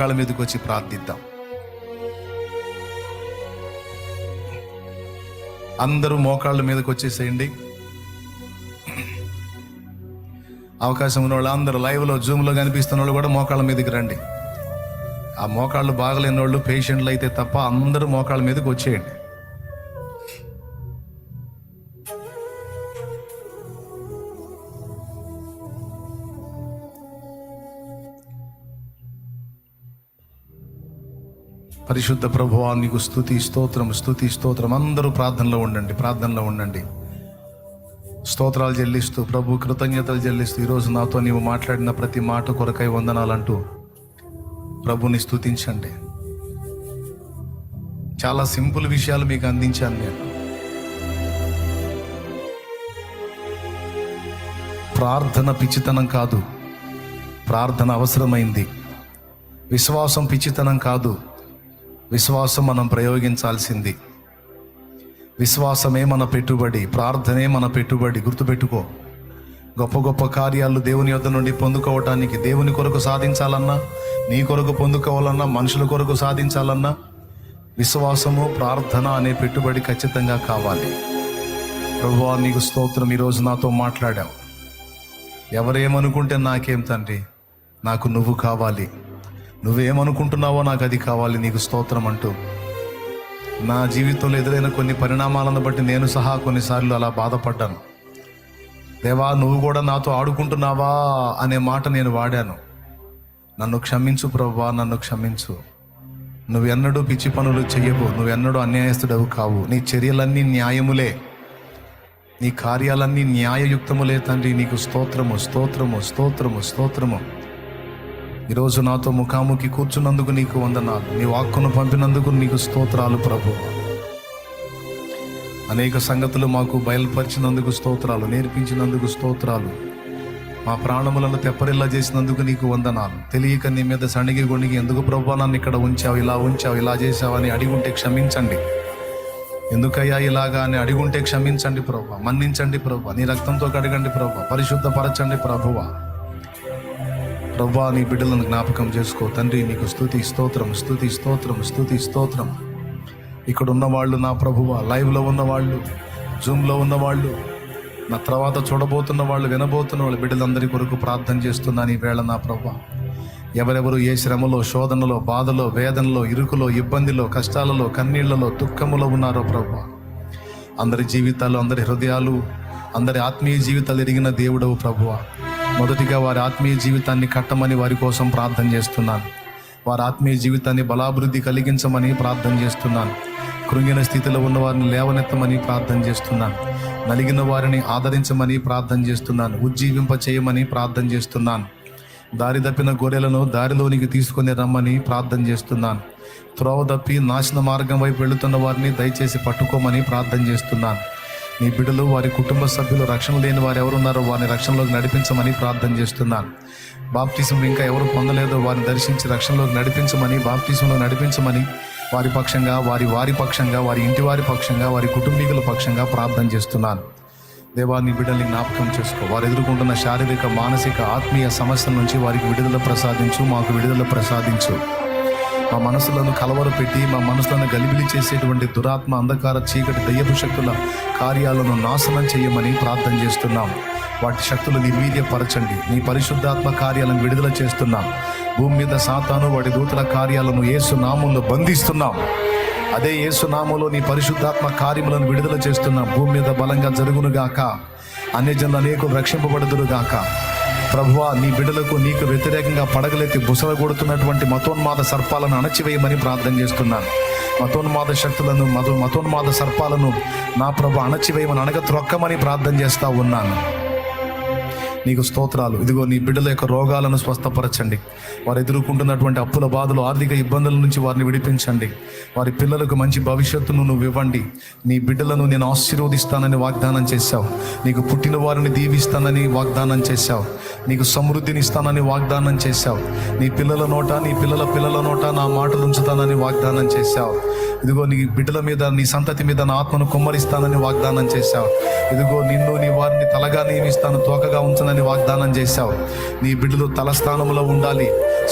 కాళ్ళ మీదకి వచ్చి ప్రార్థిద్దాం. అందరూ మోకాళ్ళ మీదకి వచ్చేసేయండి. అవకాశం ఉన్న వాళ్ళు అందరూ లైవ్లో జూమ్లో కనిపిస్తున్న వాళ్ళు కూడా మోకాళ్ళ మీదకి రండి. ఆ మోకాళ్ళు బాగలేని వాళ్ళు పేషెంట్లు అయితే తప్ప అందరూ మోకాళ్ళ మీదకి వచ్చేయండి. పరిశుద్ధ ప్రభువా నీకు స్థుతి స్తోత్రం స్థుతి స్తోత్రం. అందరూ ప్రార్థనలో ఉండండి ప్రార్థనలో ఉండండి. స్తోత్రాలు చెల్లిస్తూ ప్రభు కృతజ్ఞతలు చెల్లిస్తూ ఈరోజు నాతో నీవు మాట్లాడిన ప్రతి మాట కొరకై వందనాలంటూ ప్రభుని స్థుతించండి చాలా సింపుల్ విషయాలు మీకు అందించాను నేను. ప్రార్థన పిచ్చితనం కాదు ప్రార్థన అవసరమైంది. విశ్వాసం పిచ్చితనం కాదు విశ్వాసం మనం ప్రయోగించాల్సింది. విశ్వాసమే మన పెట్టుబడి ప్రార్థనే మన పెట్టుబడి గుర్తుపెట్టుకో. గొప్ప గొప్ప కార్యాలు దేవుని యొద్ద నుండి పొందుకోవటానికి దేవుని కొరకు సాధించాలన్నా నీ కొరకు పొందుకోవాలన్నా మనుషుల కొరకు సాధించాలన్నా విశ్వాసము ప్రార్థన అనే పెట్టుబడి ఖచ్చితంగా కావాలి. ప్రభు నీకు స్తోత్రం ఈరోజు నాతో మాట్లాడావు. ఎవరేమనుకుంటే నాకేం తండ్రి? నాకు నువ్వు కావాలి. నువ్వేమనుకుంటున్నావో నాకు అది కావాలి నీకు స్తోత్రం అంటూ. నా జీవితంలో ఎదురైన కొన్ని పరిణామాలను బట్టి నేను సహా కొన్నిసార్లు అలా బాధపడ్డాను. దేవా నువ్వు కూడా నాతో ఆడుకుంటున్నావా అనే మాట నేను వాడాను. నన్ను క్షమించు ప్రవ్వా నన్ను క్షమించు. నువ్వెన్నడూ పిచ్చి పనులు చెయ్యవు నువ్వెన్నడూ అన్యాయస్తుడవు కావు. నీ చర్యలన్నీ న్యాయములే. నీ కార్యాలన్నీ న్యాయయుక్తములే తండ్రి. నీకు స్తోత్రము స్తోత్రము స్తోత్రము స్తోత్రము. ఈరోజు నాతో ముఖాముఖి కూర్చున్నందుకు నీకు వందనాలు. నీ వాక్కును పంపినందుకు నీకు స్తోత్రాలు ప్రభు. అనేక సంగతులు మాకు బయలుపరిచినందుకు స్తోత్రాలు నేర్పించినందుకు స్తోత్రాలు. మా ప్రాణములను తెప్పరిల్లా చేసినందుకు నీకు వందనాలు. తెలియక నీ మీద సణిగి గొణిగి ఎందుకు ప్రభు నన్ను ఇక్కడ ఉంచావు ఇలా ఉంచావు ఇలా చేసావని అడిగుంటే క్షమించండి. ఎందుకయ్యా ఇలాగా అని అడిగుంటే క్షమించండి ప్రభు. మన్నించండి ప్రభు. నీ రక్తంతో కడగండి ప్రభు. పరిశుద్ధపరచండి ప్రభువా. ప్రభా నీ బిడ్డలను జ్ఞాపకం చేసుకో. తండ్రి నీకు స్థుతి స్తోత్రం స్థుతి స్తోత్రం స్థుతి స్తోత్రం. ఇక్కడ ఉన్నవాళ్ళు నా ప్రభువ లైవ్లో ఉన్నవాళ్ళు జూమ్లో ఉన్నవాళ్ళు నా తర్వాత చూడబోతున్న వాళ్ళు వినబోతున్న వాళ్ళు బిడ్డలందరి కొరకు ప్రార్థన చేస్తున్నాను ఈ వేళ నా ప్రభు. ఎవరెవరు ఏ శ్రమలో శోధనలో బాధలో వేదనలో ఇరుకులో ఇబ్బందిలో కష్టాలలో కన్నీళ్ళలో దుఃఖములో ఉన్నారో ప్రభు. అందరి జీవితాలు అందరి హృదయాలు అందరి ఆత్మీయ జీవితాలు ఎరిగిన దేవుడవు ప్రభువా. మొదటిగా వారి ఆత్మీయ జీవితాన్ని కట్టమని వారి కోసం ప్రార్థన చేస్తున్నాను. వారి ఆత్మీయ జీవితాన్ని బలాభివృద్ధి కలిగించమని ప్రార్థన చేస్తున్నాను. కృంగిన స్థితిలో ఉన్న వారిని లేవనెత్తమని ప్రార్థన చేస్తున్నాను. నలిగిన వారిని ఆదరించమని ప్రార్థన చేస్తున్నాను. ఉజ్జీవింప చేయమని ప్రార్థన చేస్తున్నాను. దారి తప్పిన గొర్రెలను దారిలోనికి తీసుకొని రమ్మని ప్రార్థన చేస్తున్నాను. త్రోవ తప్పి నాశన మార్గం వైపు వెళుతున్న వారిని దయచేసి పట్టుకోమని ప్రార్థన చేస్తున్నాను. నీ బిడ్డలు వారి కుటుంబ సభ్యులు రక్షణ లేని వారు ఎవరున్నారో వారిని రక్షణలోకి నడిపించమని ప్రార్థన చేస్తున్నాను బాప్టిజం ఇంకా ఎవరు పొందలేదో వారిని దర్శించి రక్షణలోకి నడిపించమని బాప్టిజంలో నడిపించమని వారి పక్షంగా వారి వారి పక్షంగా వారి ఇంటి వారి పక్షంగా వారి కుటుంబీకుల పక్షంగా ప్రార్థన చేస్తున్నాను. దేవా నీ బిడ్డల్ని జ్ఞాపకం చేసుకో. వారు ఎదుర్కొంటున్న శారీరక మానసిక ఆత్మీయ సమస్యల నుంచి వారికి విడుదల ప్రసాదించు మాకు విడుదల ప్రసాదించు. మా మనసులను కలవరపెట్టి మా మనసులను గలిబిలి చేసేటువంటి దురాత్మ అంధకార చీకటి దయ్యపు శక్తుల కార్యాలను నాశనం చేయమని ప్రార్థన చేస్తున్నాం. వాటి శక్తులు నిర్వీర్యపరచండి నీ పరిశుద్ధాత్మ కార్యాలను విడుదల చేస్తున్నాం. భూమి మీద సాతాను వాటి దూతల కార్యాలను ఏసు నామంలో బంధిస్తున్నాం. అదే యేసు నామంలో నీ పరిశుద్ధాత్మ కార్యములను విడుదల చేస్తున్నాం. భూమి మీద బలంగా జరుగునుగాక. అన్యజనులు అనేకులు రక్షింపబడుదురుగాక. ప్రభువా నీ బిడ్డలకు నీకు వ్యతిరేకంగా పడగలెత్తి బుసలగొడుతున్నటువంటి మతోన్మాద సర్పాలను అణచివేయమని ప్రార్థన చేస్తున్నాను మతోన్మాద శక్తులను మతో మతోన్మాద సర్పాలను నా ప్రభు అణచివేయమని అనగ త్రొక్కమని ప్రార్థన చేస్తా ఉన్నాను. నీకు స్తోత్రాలు. ఇదిగో నీ బిడ్డల యొక్క రోగాలను స్వస్థపరచండి. వారు ఎదుర్కొంటున్నటువంటి అప్పుల బాధలు ఆర్థిక ఇబ్బందుల నుంచి వారిని విడిపించండి. వారి పిల్లలకు మంచి భవిష్యత్తును నువ్వు ఇవ్వండి. నీ బిడ్డలను నేను ఆశీర్వదిస్తానని వాగ్దానం చేశావు. నీకు పుట్టిన వారిని దీవిస్తానని వాగ్దానం చేశావు. నీకు సమృద్ధిని ఇస్తానని వాగ్దానం చేశావు. నీ పిల్లల నోట నీ పిల్లల పిల్లల నోట నా మాటలు ఉంచుతానని వాగ్దానం చేశావు. ఇదిగో నీ బిడ్డల మీద నీ సంతతి మీద నా ఆత్మను కుమ్మరిస్తానని వాగ్దానం చేశావు. ఇదిగో నిన్ను నీ వారిని తలగా నియమిస్తాను తోకగా ఉంచనని వాగ్దానం చేశావు. నీ బిడ్డలు తలస్థానంలో ఉండాలి.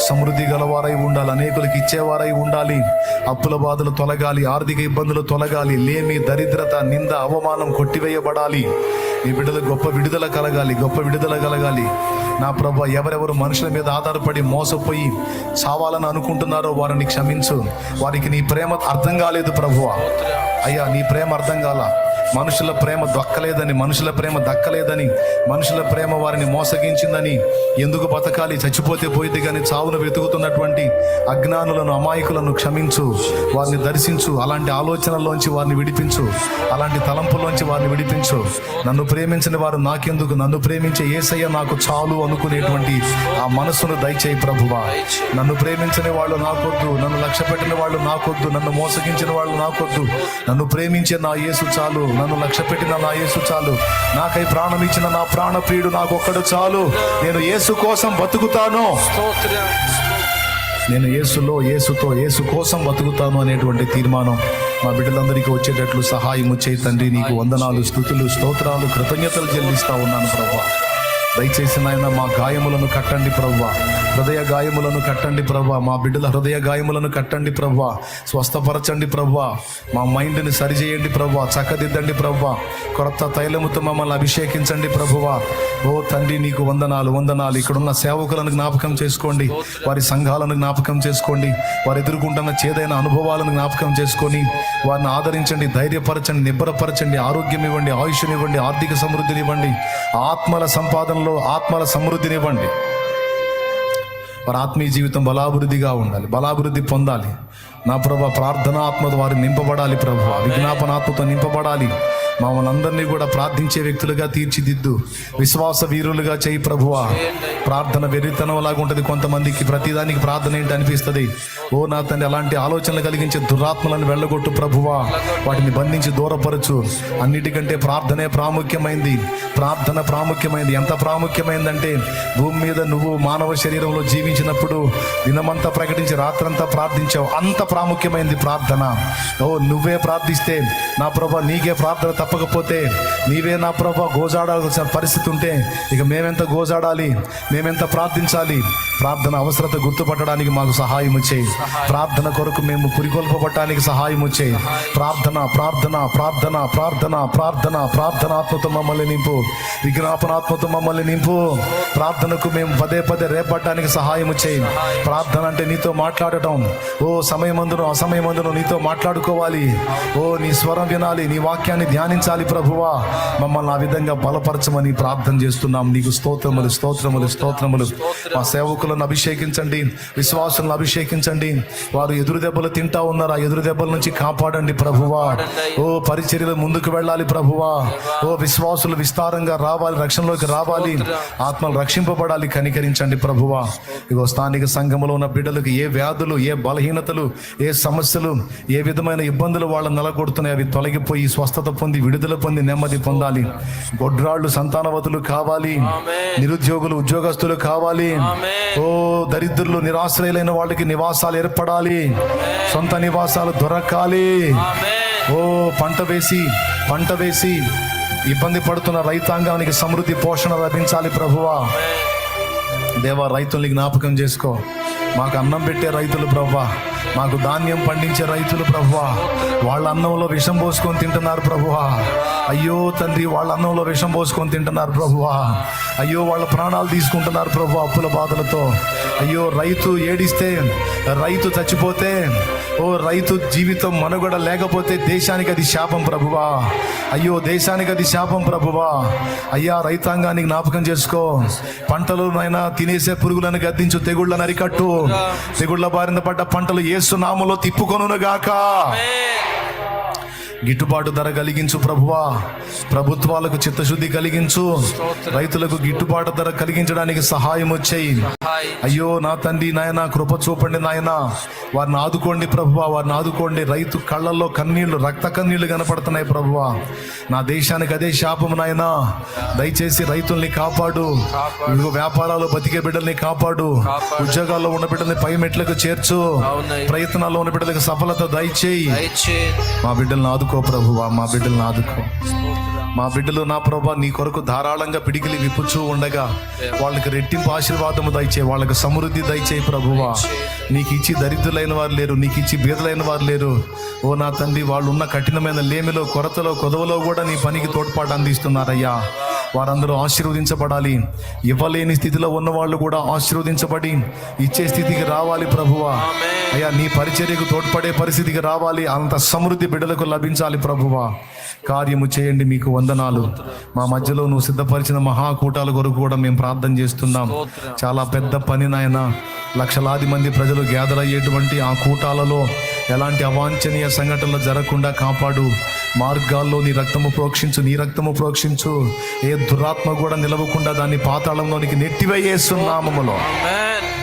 సమృద్ధి గలవారై ఉండాలి. అనేకులకు ఇచ్చేవారై ఉండాలి. అప్పుల బాధలు తొలగాలి. ఆర్థిక ఇబ్బందులు తొలగాలి. లేమి దరిద్రత నింద అవమానం కొట్టివేయబడాలి. నీ బిడ్డలు గొప్ప విడుదల కలగాలి. గొప్ప విడుదల కలగాలి. నా ప్రభు ఎవరెవరు మనుషుల మీద ఆధారపడి మోసపోయి చావాలని అనుకుంటున్నారో వారిని క్షమించు. వారికి నీ ప్రేమ అర్థం కాలేదు ప్రభువా. అయ్యా నీ ప్రేమ అర్థం కాల? మనుషుల ప్రేమ దక్కలేదని మనుషుల ప్రేమ దక్కలేదని మనుషుల ప్రేమ వారిని మోసగించిందని ఎందుకు బతకాలి? చచ్చిపోతే పోయింది కానీ చావును వెతుకుతున్నటువంటి అజ్ఞానులను అమాయకులను క్షమించు వారిని దర్శించు అలాంటి ఆలోచనల్లోంచి వారిని విడిపించు అలాంటి తలంపులోంచి వారిని విడిపించు. నన్ను ప్రేమించిన వారు నాకెందుకు? నన్ను ప్రేమించే ఏసయ్య నాకు చాలు అనుకునేటువంటి ఆ మనసును దయచేయి ప్రభువా. నన్ను ప్రేమించని వాళ్ళు నాకొద్దు నన్ను లక్ష్య పెట్టిన వాళ్ళు నాకొద్దు నన్ను మోసగించిన వాళ్ళు నాకొద్దు. నన్ను ప్రేమించే నా యేసు చాలు నన్ను లక్ష్య పెట్టిన నా యేసు చాలు. నాకై ప్రాణం ఇచ్చిన నా ప్రాణ ప్రియుడు నాకొక్కడు చాలు. నేను యేసు కోసం బతుకుతాను. నేను యేసులో యేసుతో యేసు కోసం బతుకుతాను అనేటువంటి తీర్మానం మా బిడ్డలందరికీ వచ్చేటట్లు సహాయము వచ్చే తండ్రి. నీకు వందనాలు స్థుతులు స్తోత్రాలు కృతజ్ఞతలు చెల్లిస్తా ఉన్నాను ప్రభా. దయచేసి నాయన మా గాయములను కట్టండి ప్రవ్వా. హృదయ గాయములను కట్టండి ప్రవ్వా. మా బిడ్డల హృదయ గాయములను కట్టండి ప్రవ్వా. స్వస్థపరచండి ప్రవ్వా. మా మైండ్ని సరిచేయండి ప్రవ్వా. చక్కదిద్దండి ప్రవ్వా. కొత్త తైలముతో మమ్మల్ని అభిషేకించండి ప్రభువా. ఓ తండ్రి నీకు వందనాలు వందనాలు. ఇక్కడున్న సేవకులను జ్ఞాపకం చేసుకోండి. వారి సంఘాలను జ్ఞాపకం చేసుకోండి. వారు ఎదుర్కొంటున్న చేదైన అనుభవాలను జ్ఞాపకం చేసుకొని వారిని ఆదరించండి ధైర్యపరచండి నిబ్బరపరచండి ఆరోగ్యం ఇవ్వండి ఆయుష్నివ్వండి ఆర్థిక సమృద్ధిని ఇవ్వండి ఆత్మల సంపాదనలో ఆత్మల సమృద్ధిని ఇవ్వండి వారి ఆత్మీయ జీవితం బలాభివృద్ధిగా ఉండాలి బలాభివృద్ధి పొందాలి. నా ప్రభా ప్రార్థన వారిని వారు నింపబడాలి ప్రభు. విజ్ఞాపనాత్మతో నింపబడాలి. మమ్మల్ని అందరినీ కూడా ప్రార్థించే వ్యక్తులుగా తీర్చిదిద్దు. విశ్వాస వీరులుగా చేయి ప్రభువా. ప్రార్థన వెర్రితనం లాగా ఉంటుంది కొంతమందికి. ప్రతిదానికి ప్రార్థన ఏంటి అనిపిస్తుంది? ఓ నా తండ్రి అలాంటి ఆలోచనలు కలిగించే దురాత్మలను వెళ్ళగొట్టు ప్రభువా. వాటిని బంధించి దూరపరచు. అన్నిటికంటే ప్రార్థనే ప్రాముఖ్యమైంది. ప్రార్థన ప్రాముఖ్యమైంది. ఎంత ప్రాముఖ్యమైందంటే భూమి మీద నువ్వు మానవ శరీరంలో జీవించినప్పుడు దినమంతా ప్రకటించి రాత్రంతా ప్రార్థించావు. అంత ప్రాముఖ్యమైంది ప్రార్థన. ఓ నువ్వే ప్రార్థిస్తే నా ప్రభా నీకే ప్రార్థన తప్పకపోతే నీవే నా ప్రభా గోజాడాల్సిన పరిస్థితి ఉంటే ఇక మేమెంత గోజాడాలి? మేమెంత ప్రార్థించాలి? ప్రార్థన అవసరత గుర్తుపట్టడానికి మాకు సహాయం చేయి. ప్రార్థన కొరకు మేము పురికొల్పబట్టడానికి సహాయం చేయి ప్రార్థన ప్రార్థన ప్రార్థన ప్రార్థన ప్రార్థన ప్రార్థనాత్మతో మమ్మల్ని నింపు. విజ్ఞాపనాత్మతో మమ్మల్ని నింపు. ప్రార్థనకు మేము పదే పదే రేపట్టడానికి సహాయం చేయి ప్రార్థన అంటే నీతో మాట్లాడటం. ఓ సమయమందును అసమయమందును నీతో మాట్లాడుకోవాలి. ఓ నీ స్వరం వినాలి నీ వాక్యాన్ని ధ్యానించాలి ప్రభువా. మమ్మల్ని ఆ విధంగా బలపరచమని ప్రార్థన చేస్తున్నాం. నీకు స్తోత్రములు స్తోత్రములు స్తోత్రములు. మా సేవకులను అభిషేకించండి విశ్వాసులను అభిషేకించండి. వారు ఎదురు దెబ్బలు తింటా ఉన్నారు. ఆ ఎదురు దెబ్బల నుంచి కాపాడండి ప్రభువా. ఓ పరిచర్యలు ముందుకు వెళ్ళాలి ప్రభువా. ఓ విశ్వాసులు విస్తారంగా రావాలి రక్షణలోకి రావాలి. ఆత్మలు రక్షింపబడాలి కనికరించండి ప్రభువా. ఇగో స్థానిక సంఘములో ఉన్న బిడ్డలకు ఏ వ్యాధులు ఏ బలహీనతలు ఏ సమస్యలు ఏ విధమైన ఇబ్బందులు వాళ్ళని నెలకొడుతున్నాయి అవి తొలగిపోయి స్వస్థత పొంది విడుదల పొంది నెమ్మది పొందాలి. గొడ్రాళ్ళు సంతానవతులు కావాలి. నిరుద్యోగులు ఉద్యోగస్తులు కావాలి. ఓ దరిద్రులు నిరాశ్రయులైన వాళ్ళకి నివాసాలు ఏర్పడాలి. సొంత నివాసాలు దొరకాలి. ఓ పంట వేసి పంట వేసి ఇబ్బంది పడుతున్న రైతాంగానికి సమృద్ధి పోషణ లభించాలి ప్రభువా. దేవా రైతుల్ని జ్ఞాపకం చేసుకో. మాకు అన్నం పెట్టే రైతులు ప్రభా మాకు ధాన్యం పండించే రైతులు ప్రభువా. వాళ్ళ అన్నంలో విషం పోసుకొని తింటున్నారు ప్రభువా. అయ్యో తండ్రి వాళ్ళ అన్నంలో విషం పోసుకొని తింటున్నారు ప్రభువా. అయ్యో వాళ్ళ ప్రాణాలు తీసుకుంటున్నారు ప్రభు అప్పుల బాధలతో. అయ్యో రైతు ఏడిస్తే రైతు చచ్చిపోతే ఓ రైతు జీవితం మనుగడ లేకపోతే దేశానికి అది శాపం ప్రభువా. అయ్యో దేశానికి అది శాపం ప్రభువా. అయ్యా రైతాంగానికి జ్ఞాపకం చేసుకో. పంటలు నైనా తినేసే పురుగులను గద్దించు తెగుళ్ళను అరికట్టు తెగుళ్ళ బారిన పడ్డ పంటలు ఏ నామలో తిప్పుకొనుగాక గిట్టుబాటు ధర కలిగించు ప్రభువా. ప్రభుత్వాలకు చిత్తశుద్ధి కలిగించు. రైతులకు గిట్టుబాటు ధర కలిగించడానికి సహాయం వచ్చేయి. అయ్యో నా తండ్రి నాయన కృప చూపండి నాయన. వారిని ఆదుకోండి ప్రభువా. వారిని ఆదుకోండి. రైతు కళ్ళల్లో కన్నీళ్ళు రక్త కన్నీళ్ళు కనపడుతున్నాయి ప్రభువా. నా దేశానికి అదే శాపం నాయన. దయచేసి రైతుల్ని కాపాడు. వ్యాపారాలు బతికే బిడ్డల్ని కాపాడు. ఉద్యోగాల్లో ఉన్న బిడ్డల్ని పై మెట్లకు చేర్చు. ప్రయత్నాల్లో ఉన్న బిడ్డలకు సఫలత దయచేయి. మా బిడ్డల్ని ఆదుకో ప్రభువా మా బిడ్డలను ఆదుకో. మా బిడ్డలు నా ప్రభా నీ కొరకు ధారాళంగా పిడికిలి విప్పుచూ ఉండగా వాళ్ళకి రెట్టింపు ఆశీర్వాదము దయచే వాళ్ళకి సమృద్ధి దయచే ప్రభువా. నీకు ఇచ్చి దరిద్రులైన వారు లేరు నీకు ఇచ్చి బీదలైన వారు లేరు. ఓ నా తండ్రి వాళ్ళు ఉన్న కఠినమైన లేమిలో కొరతలో కొదవలో కూడా నీ పనికి తోడ్పాటు అందిస్తున్నారయ్యా. వారందరూ ఆశీర్వదించబడాలి. ఇవ్వలేని స్థితిలో ఉన్న వాళ్ళు కూడా ఆశీర్వదించబడి ఇచ్చే స్థితికి రావాలి ప్రభువా. అయ్యా నీ పరిచర్యకు తోడ్పడే పరిస్థితికి రావాలి. అంత సమృద్ధి బిడ్డలకు లభించాలి ప్రభువా. కార్యము చేయండి మీకు వందనాలు. మా మధ్యలో నువ్వు సిద్ధపరిచిన మహాకూటాల కొరకు కూడా మేము ప్రార్థన చేస్తున్నాం. చాలా పెద్ద పని నాయన. లక్షలాది మంది ప్రజలు గ్యాదర్ అయ్యేటువంటి ఆ కూటాలలో ఎలాంటి అవాంఛనీయ సంఘటనలు జరగకుండా కాపాడు. మార్గాల్లో నీ రక్తము ప్రోక్షించు నీ రక్తము ప్రోక్షించు. ఏ దురాత్మ కూడా నిలవకుండా దాన్ని పాతాళంలోనికి నెట్టివేయేస్తున్నామములో ఆమేన్.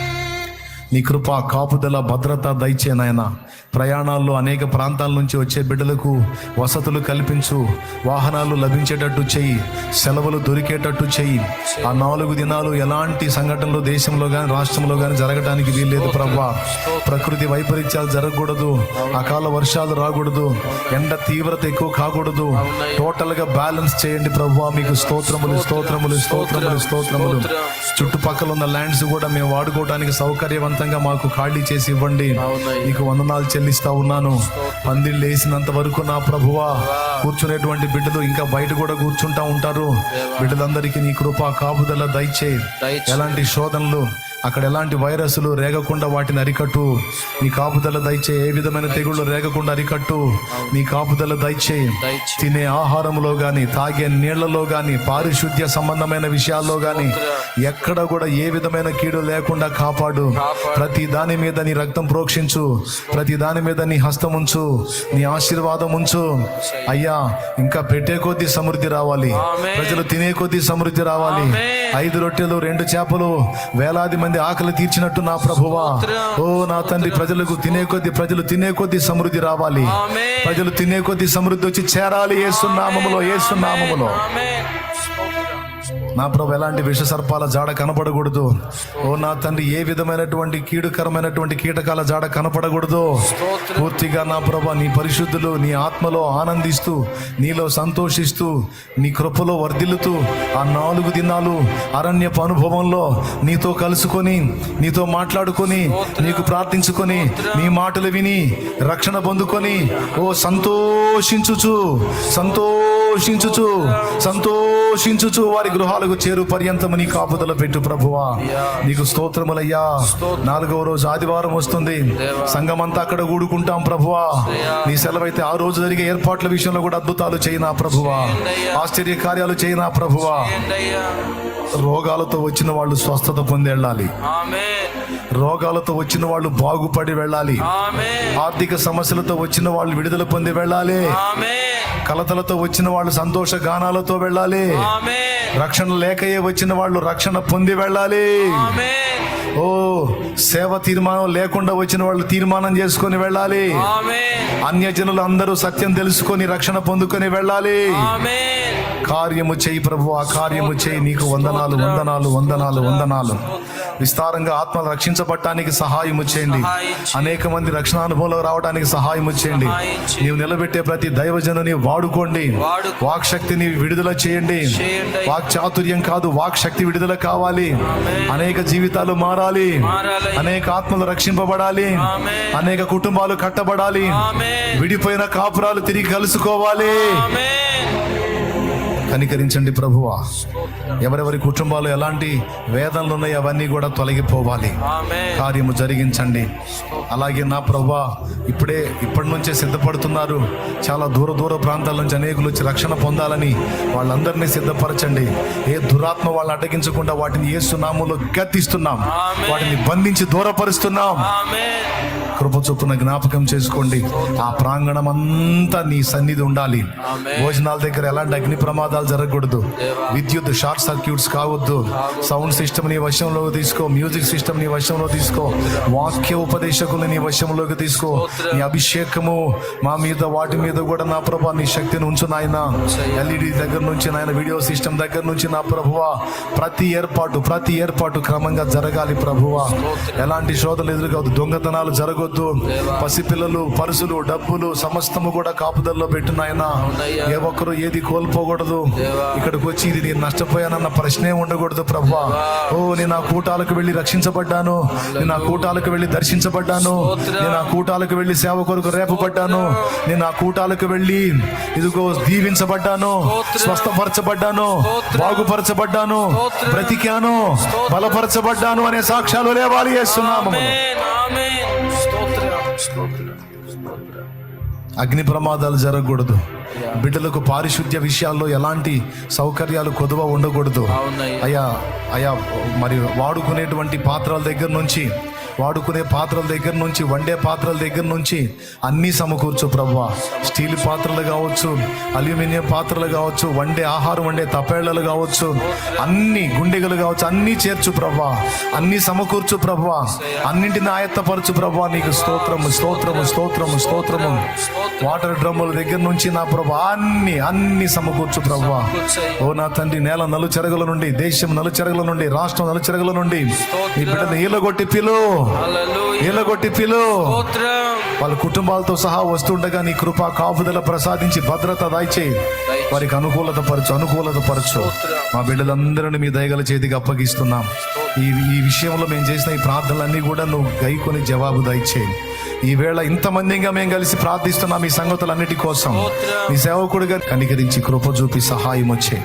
నీ కృప కాపుదల భద్రత దయచే నాయన. ప్రయాణాల్లో అనేక ప్రాంతాల నుంచి వచ్చే బిడ్డలకు వసతులు కల్పించు. వాహనాలు లభించేటట్టు చెయ్యి సెలవులు దొరికేటట్టు చెయ్యి ఆ నాలుగు దినాలు ఎలాంటి సంఘటనలు దేశంలో కానీ రాష్ట్రంలో కానీ జరగడానికి వీల్లేదు ప్రభా ప్రకృతి వైపరీత్యాలు జరగకూడదు. అకాల వర్షాలు రాకూడదు. ఎండ తీవ్రత ఎక్కువ కాకూడదు. టోటల్గా బ్యాలెన్స్ చేయండి ప్రభా మీకు స్తోత్రములు స్తోత్రములు స్తోత్రములు స్తోత్రములు. చుట్టుపక్కల ఉన్న ల్యాండ్స్ కూడా మేము వాడుకోవడానికి సౌకర్యవంతంగా మాకు ఖాళీ చేసి ఇవ్వండి. నీకు వందనాలు చెల్లిస్తా ఉన్నాను. పందిళ్ళు వేసినంత వరకు నా ప్రభువా కూర్చునేటువంటి బిడ్డలు ఇంకా బయట కూడా కూర్చుంటా ఉంటారు. బిడ్డలందరికీ నీ కృప కాపుదల దయచే దయచేయి. ఎలాంటి శోధనలు అక్కడ ఎలాంటి వైరస్లు రేగకుండా వాటిని అరికట్టు. నీ కాపుదల దయచే ఏ విధమైన తెగుళ్ళు రేగకుండా అరికట్టు. నీ కాపుదల దయచే. తినే ఆహారంలో గాని తాగే నీళ్ళలో గాని పారిశుద్ధ్య సంబంధమైన విషయాల్లో గాని ఎక్కడ కూడా ఏ విధమైన కీడు లేకుండా కాపాడు. ప్రతి దాని మీద నీ రక్తం ప్రోక్షించు. ప్రతి దాని మీద నీ హస్తం ఉంచు. నీ ఆశీర్వాదం ఉంచు. అయ్యా ఇంకా పెట్టే కొద్దీ సమృద్ధి రావాలి. ప్రజలు తినే కొద్దీ సమృద్ధి రావాలి. ఐదు రొట్టెలు రెండు చేపలు వేలాది మంది ఆకలి తీర్చినట్టు నా ప్రభువా. ఓ నా తండ్రి ప్రజలకు తినే కొద్దీ ప్రజలు తినే కొద్దీ సమృద్ధి రావాలి. ప్రజలు తినే కొద్దీ సమృద్ధి వచ్చి చేరాలి. ఏసునామములో ఏసునామములో. నా ప్రభు ఎలాంటి విష సర్పాల జాడ కనపడకూడదు. ఓ నా తండ్రి ఏ విధమైనటువంటి కీడుకరమైనటువంటి కీటకాల జాడ కనపడకూడదు. పూర్తిగా నా ప్రభు నీ పరిశుద్ధులు నీ ఆత్మలో ఆనందిస్తూ నీలో సంతోషిస్తూ నీ కృపలో వర్ధిల్లుతూ ఆ నాలుగు దినాలు అరణ్యపు అనుభవంలో నీతో కలుసుకొని నీతో మాట్లాడుకొని నీకు ప్రార్థించుకొని నీ మాటలు విని రక్షణ పొందుకొని ఓ సంతోషించుచు సంతోషించుచు సంతోషించుచు వారి గృహాలకు చేరు పర్యంతము నీ కాపుదల పెట్టు ప్రభువా. నీకు స్తోత్రములయ్యా. నాలుగవ రోజు ఆదివారం వస్తుంది. సంఘమంతా అక్కడ కూడుకుంటాం ప్రభువా. నీ సెలవైతే ఆ రోజు జరిగే ఏర్పాట్ల విషయంలో కూడా అద్భుతాలు చేయనా ప్రభువా. ఆశ్చర్య కార్యాలు చేయనా ప్రభువా. రోగాలతో వచ్చిన వాళ్ళు స్వస్థత పొంది వెళ్ళాలి. రోగాలతో వచ్చిన వాళ్ళు బాగుపడి వెళ్ళాలి. ఆర్థిక సమస్యలతో వచ్చిన వాళ్ళు విడుదల పొంది వెళ్ళాలి. కలతలతో వచ్చిన వాళ్ళు సంతోష గానాలతో వెళ్ళాలి. రక్షణ లేకయే వచ్చిన వాళ్ళు రక్షణ పొంది వెళ్ళాలి. ఓ సేవ తీర్మానం లేకుండా వచ్చిన వాళ్ళు తీర్మానం చేసుకొని వెళ్ళాలి. అన్యజనులు అందరూ సత్యం తెలుసుకొని రక్షణ పొందుకొని వెళ్ళాలి. కార్యము చేయి ప్రభు ఆ కార్యము చేయి నీకు వందనాలు వందనాలు వందనాలు వందనాలు. విస్తారంగా ఆత్మలు రక్షించబడటానికి సహాయం చేయండి. అనేక మంది రక్షణ అనుభవంలో రావడానికి సహాయం చేయండి. నీవు నిలబెట్టే ప్రతి దైవజనుని వాడుకోండి. వాక్ శక్తిని విడుదల చేయండి. వాక్ చాతుర్యం కాదు వాక్ శక్తి విడుదల కావాలి. అనేక జీవితాలు మారాలి. అనేక ఆత్మలు రక్షింపబడాలి. అనేక కుటుంబాలు కట్టబడాలి. విడిపోయిన కాపురాలు తిరిగి కలుసుకోవాలి. కనికరించండి ప్రభువా. ఎవరెవరి కుటుంబాలు ఎలాంటి వేదనలు ఉన్నాయో అవన్నీ కూడా తొలగిపోవాలి. కార్యము జరిగించండి. అలాగే నా ప్రభా ఇప్పుడే ఇప్పటి నుంచే సిద్ధపడుతున్నారు. చాలా దూర దూర ప్రాంతాల నుంచి అనేకులు వచ్చి రక్షణ పొందాలని వాళ్ళందరినీ సిద్ధపరచండి. ఏ దురాత్మ వాళ్ళని అడ్డగించకుండా వాటిని ఏ సునాములో గద్దిస్తున్నాం. ఆమేన్. వాటిని బంధించి దూరపరుస్తున్నాం. కృప చొప్పున జ్ఞాపకం చేసుకోండి. ఆ ప్రాంగణం అంతా నీ సన్నిధి ఉండాలి. భోజనాల దగ్గర ఎలాంటి అగ్ని ప్రమాదాలు ప్రమాదాలు జరగకూడదు. విద్యుత్ షార్ట్ సర్క్యూట్స్ కావద్దు. సౌండ్ సిస్టమ్ నీ వశంలో తీసుకో. మ్యూజిక్ సిస్టమ్ నీ వశంలో తీసుకో. వాక్య ఉపదేశకులు నీ వశంలోకి తీసుకో. నీ అభిషేకము మా మీద వాటి మీద కూడా నా ప్రభా నీ శక్తిని ఉంచు నాయన. ఎల్ఈడి దగ్గర నుంచి నాయన వీడియో సిస్టమ్ దగ్గర నుంచి నా ప్రభువా. ప్రతి ఏర్పాటు ప్రతి ఏర్పాటు క్రమంగా జరగాలి ప్రభువా. ఎలాంటి శోధనలు ఎదురుకావద్దు. దొంగతనాలు జరగొద్దు. పసిపిల్లలు పరుసులు డబ్బులు సమస్తము కూడా కాపుదల్లో పెట్టు నాయన. అవునయ్యా. ఏ ఒక్కరు ఏది కోల్పోకూడదు. ఇక్కడికి వచ్చి ఇది నేను నష్టపోయానన్న ప్రశ్నే ఉండకూడదు ప్రభా. ఓ నేను ఆ కూటాలకు వెళ్ళి రక్షించబడ్డాను. నేను ఆ కూటాలకు వెళ్ళి దర్శించబడ్డాను. నేను ఆ కూటాలకు వెళ్ళి సేవ కొరకు రేపబడ్డాను నేను ఆ కూటాలకు వెళ్ళి ఇదిగో దీవించబడ్డాను. స్వస్థపరచబడ్డాను. బాగుపరచబడ్డాను. బ్రతికాను. బలపరచబడ్డాను అనే సాక్ష్యాలు లేవాలి చేస్తున్నాము అగ్ని ప్రమాదాలు జరగకూడదు. బిడ్డలకు పారిశుద్ధ్య విషయాల్లో ఎలాంటి సౌకర్యాలు కొదువ ఉండకూడదు. అయ్యా అయ్యా మరి వాడుకునేటువంటి పాత్రల దగ్గర నుంచి వాడుకునే పాత్రల దగ్గర నుంచి వండే పాత్రల దగ్గర నుంచి అన్నీ సమకూర్చు ప్రభా. స్టీల్ పాత్రలు కావచ్చు అల్యూమినియం పాత్రలు కావచ్చు వండే ఆహారం వండే తపేళ్ళలు కావచ్చు అన్ని గుండెగలు కావచ్చు అన్నీ చేర్చు ప్రభా. అన్నీ సమకూర్చు ప్రభా. అన్నింటిని ఆయత్తపరచు ప్రభా. నీకు స్తోత్రము స్తోత్రము స్తోత్రము స్తోత్రము. వాటర్ డ్రమ్ముల దగ్గర నుంచి నా ప్రభా అన్ని అన్ని సమకూర్చు ప్రభా. ఓ నా తండ్రి నేల నలుచెరగల నుండి దేశం నలుచెరగల నుండి రాష్ట్రం నలుచెరగల నుండి ఈ బిడ్డను ఈలగొట్టి పిలు. ఈలగొట్టి పిలు. వాళ్ళ కుటుంబాలతో సహా వస్తుండగా నీ కృప కాపుదల ప్రసాదించి భద్రత దాయిచేయి వారికి అనుకూలత పరచు అనుకూలత పరచు. మా బిడ్డలందరిని మీ దయగల చేతికి అప్పగిస్తున్నాం. ఈ ఈ విషయంలో మేము చేసిన ఈ ప్రార్థనలన్నీ కూడా నువ్వు గైకొని జవాబు దయచేయి ఈ వేళ ఇంతమందిగా మేము కలిసి ప్రార్థిస్తున్నాం ఈ సంగతులన్నిటి కోసం. నీ సేవకుడిగా కనికరించి కృప చూపి సహాయం వచ్చే.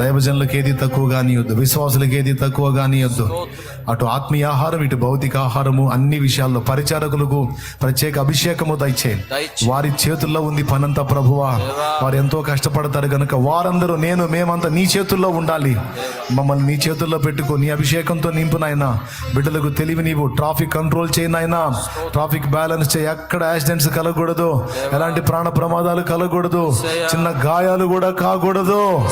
దైవజనులకు ఏది తక్కువ కానియొద్దు విశ్వాసులకు ఏది తక్కువ కానియొద్దు అటు ఆత్మీయ ఆహారం ఇటు భౌతిక ఆహారము అన్ని విషయాల్లో పరిచారకులకు ప్రత్యేక అభిషేకము దయచే. వారి చేతుల్లో ఉంది పనంతా ప్రభువా. వారు ఎంతో కష్టపడతారు గనుక వారందరూ నేను మేమంతా నీ చేతుల్లో ఉండాలి. మమ్మల్ని నీ చేతుల్లో పెట్టుకో నీ అభిషేకంతో నింపు నాయనా. బిడ్డలకు తెలివి నీవు ట్రాఫిక్ కంట్రోల్ చేయి నాయనా. ట్రాఫిక్ బ్యాలెన్స్ చేయి ఎక్కడ యాక్సిడెంట్స్ కలగకూడదు. ఎలాంటి ప్రాణ ప్రమాదాలు కలగకూడదు. చిన్న గాయాలు కూడా కాకూడదు.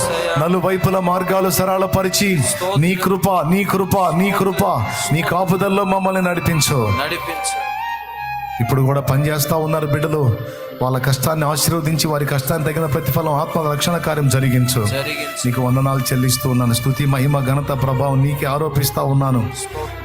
నలువైపుల మార్గాలు సరళపరిచి నీ కృప నీ కృప నీ కృప నీ కాపుదల్లో మమ్మల్ని నడిపించు. నడిపించు. ఇప్పుడు కూడా పనిచేస్తా ఉన్నారు బిడ్డలు. వాళ్ళ కష్టాన్ని ఆశీర్వదించి వారి కష్టాన్ని తగిన ప్రతిఫలం ఆత్మ రక్షణ కార్యం జరిగించు. జరిగించు. నీకు వందనాలు చెల్లిస్తూ ఉన్నాను. స్థుతి మహిమ ఘనత ప్రభావం నీకే ఆరోపిస్తా ఉన్నాను.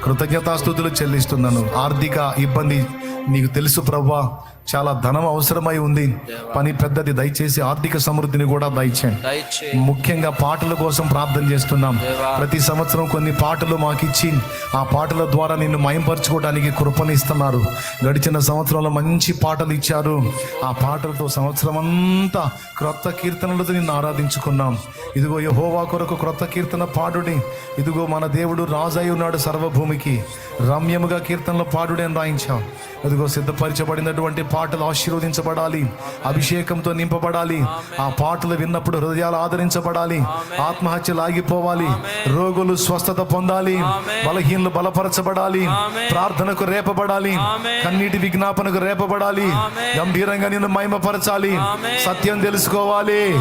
కృతజ్ఞతాస్థుతులు చెల్లిస్తున్నాను. ఆర్థిక ఇబ్బంది నీకు తెలుసు ప్రభా. చాలా ధనం అవసరమై ఉంది. పని పెద్దది. దయచేసి ఆర్థిక సమృద్ధిని కూడా దయచేయండి. దయచేయి. ముఖ్యంగా పాటల కోసం ప్రార్థన చేస్తున్నాం. ప్రతి సంవత్సరం కొన్ని పాటలు మాకు ఇచ్చి ఆ పాటల ద్వారా నిన్ను మయంపరచుకోవడానికి కృపను ఇస్తున్నారు గడిచిన సంవత్సరంలో మంచి పాటలు ఇచ్చారు. ఆ పాటలతో సంవత్సరం అంతా క్రొత్త కీర్తనలతో నిన్ను ఆరాధించుకున్నాం. ఇదిగో యహోవా కొరకు క్రొత్త కీర్తన పాడుడి. ఇదిగో మన దేవుడు రాజై ఉన్నాడు సర్వభూమికి. రమ్యముగా కీర్తనలు పాడుడి అని రాయించాం. ఇదిగో సిద్ధపరచబడినటువంటి పాటలు ఆశీర్వదించబడాలి. అభిషేకంతో నింపబడాలి. ఆ పాటలు విన్నప్పుడు హృదయాలు ఆదరించబడాలి. ఆత్మహత్యలు ఆగిపోవాలి. రోగులు స్వస్థత పొందాలి. బలహీనలు బలపరచబడాలి. ప్రార్థనకు రేపబడాలి. కన్నీటి విజ్ఞాపనకు రేపబడాలి. గంభీరంగా నిన్ను మహిమపరచాలి. సత్యం తెలుసుకోవాలి.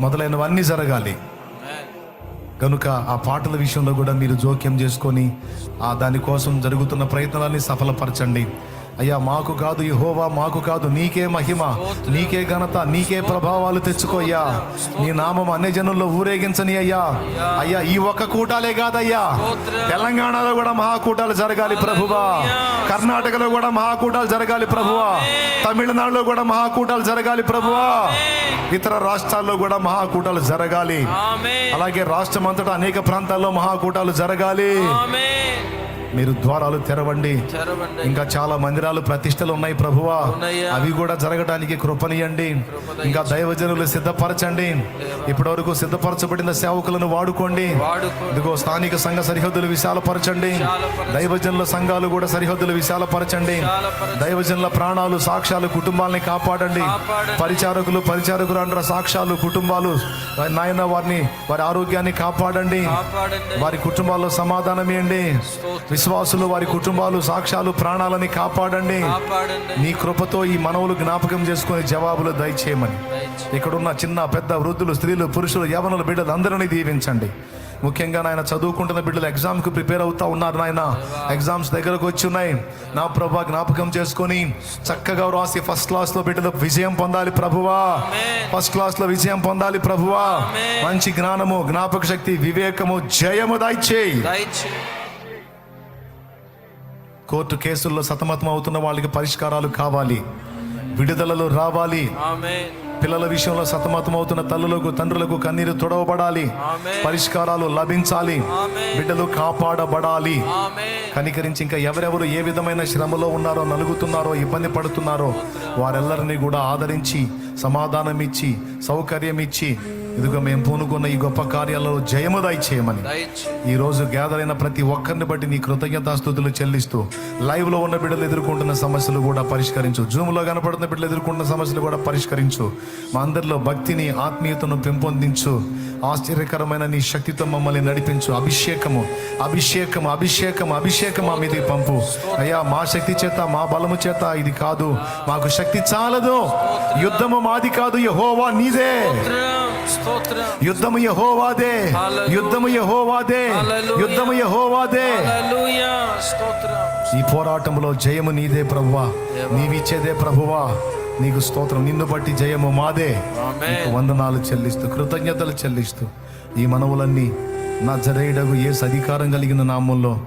మొదలైనవన్నీ జరగాలి. కనుక ఆ పాటల విషయంలో కూడా మీరు జోక్యం చేసుకొని ఆ దానికోసం జరుగుతున్న ప్రయత్నాలన్నీ సఫలపరచండి. అయ్యా మాకు కాదు యెహోవా మాకు కాదు నీకే మహిమ నీకే ఘనత నీకే ప్రభావాలు తెచ్చుకోయ్యా నీ నామం అన్ని జనుల్లో ఊరేగించని అయ్యా. అయ్యా ఈ ఒక్క కూటాలే కాదయ్యా. తెలంగాణలో కూడా మహాకూటాలు జరగాలి ప్రభువా. కర్ణాటకలో కూడా మహాకూటాలు జరగాలి ప్రభువా. తమిళనాడులో కూడా మహాకూటాలు జరగాలి ప్రభువా. ఇతర రాష్ట్రాల్లో కూడా మహాకూటాలు జరగాలి. అలాగే రాష్ట్రం అంతటా అనేక ప్రాంతాల్లో మహాకూటాలు జరగాలి. మీరు ద్వారాలు తెరవండి. ఇంకా చాలా మందిరాలు ప్రతిష్టలు ఉన్నాయి ప్రభువా. అవి కూడా జరగడానికి కృపనియండి. ఇంకా దైవజనులు సిద్ధపరచండి. ఇప్పటి వరకు సిద్ధపరచబడిన సేవకులను వాడుకోండి. వాడుకో ఇదిగో స్థానిక సంఘ సరిహద్దులు విశాలపరచండి. దైవజనుల సంఘాలు కూడా సరిహద్దులు విశాలపరచండి. దైవజనుల ప్రాణాలు సాక్ష్యాలు కుటుంబాలని కాపాడండి. పరిచారకులు పరిచారకులు అంటారు సాక్ష్యాలు కుటుంబాలు నాయన వారిని వారి ఆరోగ్యాన్ని కాపాడండి. కాపాడండి. వారి కుటుంబాల్లో సమాధానం ఇవ్వండి విశ్వాసులు వారి కుటుంబాలు సాక్ష్యాలు ప్రాణాలని కాపాడండి. నీ కృపతో ఈ మనవులు జ్ఞాపకం చేసుకుని జవాబులు దయచేయమని. ఇక్కడున్న చిన్న పెద్ద వృద్ధులు స్త్రీలు పురుషులు యవనులు బిడ్డలు అందరినీ దీవించండి. ముఖ్యంగా నాయన చదువుకుంటున్న బిడ్డలు ఎగ్జామ్కు ప్రిపేర్ అవుతా ఉన్నారు నాయన. ఎగ్జామ్స్ దగ్గరకు వచ్చి ఉన్నాయి. నా ప్రభా జ్ఞాపకం చేసుకొని చక్కగా రాసి ఫస్ట్ క్లాస్లో బిడ్డలు విజయం పొందాలి ప్రభువా. ఫస్ట్ క్లాస్లో విజయం పొందాలి ప్రభువా. మంచి జ్ఞానము జ్ఞాపక శక్తి వివేకము జయము దయచేయి. కోర్టు కేసుల్లో సతమతం అవుతున్న వాళ్ళకి పరిష్కారాలు కావాలి. విడుదలలు రావాలి. పిల్లల విషయంలో సతమతం అవుతున్న తల్లులకు తండ్రులకు కన్నీరు తొడవబడాలి. పరిష్కారాలు లభించాలి. బిడ్డలు కాపాడబడాలి. కనికరించి ఇంకా ఎవరెవరు ఏ విధమైన శ్రమలో ఉన్నారో నలుగుతున్నారో ఇబ్బంది పడుతున్నారో వారెల్లరినీ కూడా ఆదరించి సమాధానం ఇచ్చి సౌకర్యం ఇచ్చి ఇదిగో మేము పూనుకున్న ఈ గొప్ప కార్యాలలో జయము దయచేయమని దయచేయండి ఈ రోజు గ్యాదర్ అయిన ప్రతి ఒక్కరిని బట్టి నీ కృతజ్ఞతాస్థుతులు చెల్లిస్తూ లైవ్లో ఉన్న బిడ్డలు ఎదుర్కొంటున్న సమస్యలు కూడా పరిష్కరించు. జూమ్లో కనపడుతున్న బిడ్డలు ఎదుర్కొంటున్న సమస్యలు కూడా పరిష్కరించు. మా అందరిలో భక్తిని ఆత్మీయతను పెంపొందించు. ఆశ్చర్యకరమైన నీ శక్తితో మమ్మల్ని నడిపించు. అభిషేకము అభిషేకము అభిషేకము అభిషేకం మా మీదకి పంపు. అయ్యా మా శక్తి చేత మా బలము చేత ఇది కాదు. మాకు శక్తి చాలదు. యుద్ధము మాది కాదు. యహోవా నీదే. యుద్ధము యహోవాదే. యుద్ధము యహోవాదే. యుద్ధము యహోవాదే. ఈ పోరాటంలో జయము నీదే ప్రభువా. నీవిచ్చేదే ప్రభువా. నీకు స్తోత్రం. నిన్ను బట్టి జయము మాదే. వందనాలు చెల్లిస్తూ కృతజ్ఞతలు చెల్లిస్తూ ఈ మనవులన్నీ నా జరేయుడగు ఏ అధికారం కలిగిన నామంలో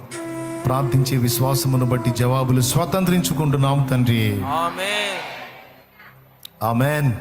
ప్రార్థించే విశ్వాసమును బట్టి జవాబులు స్వతంత్రించుకుంటున్నాం తండ్రి. ఆమెన్. ఆమేన్.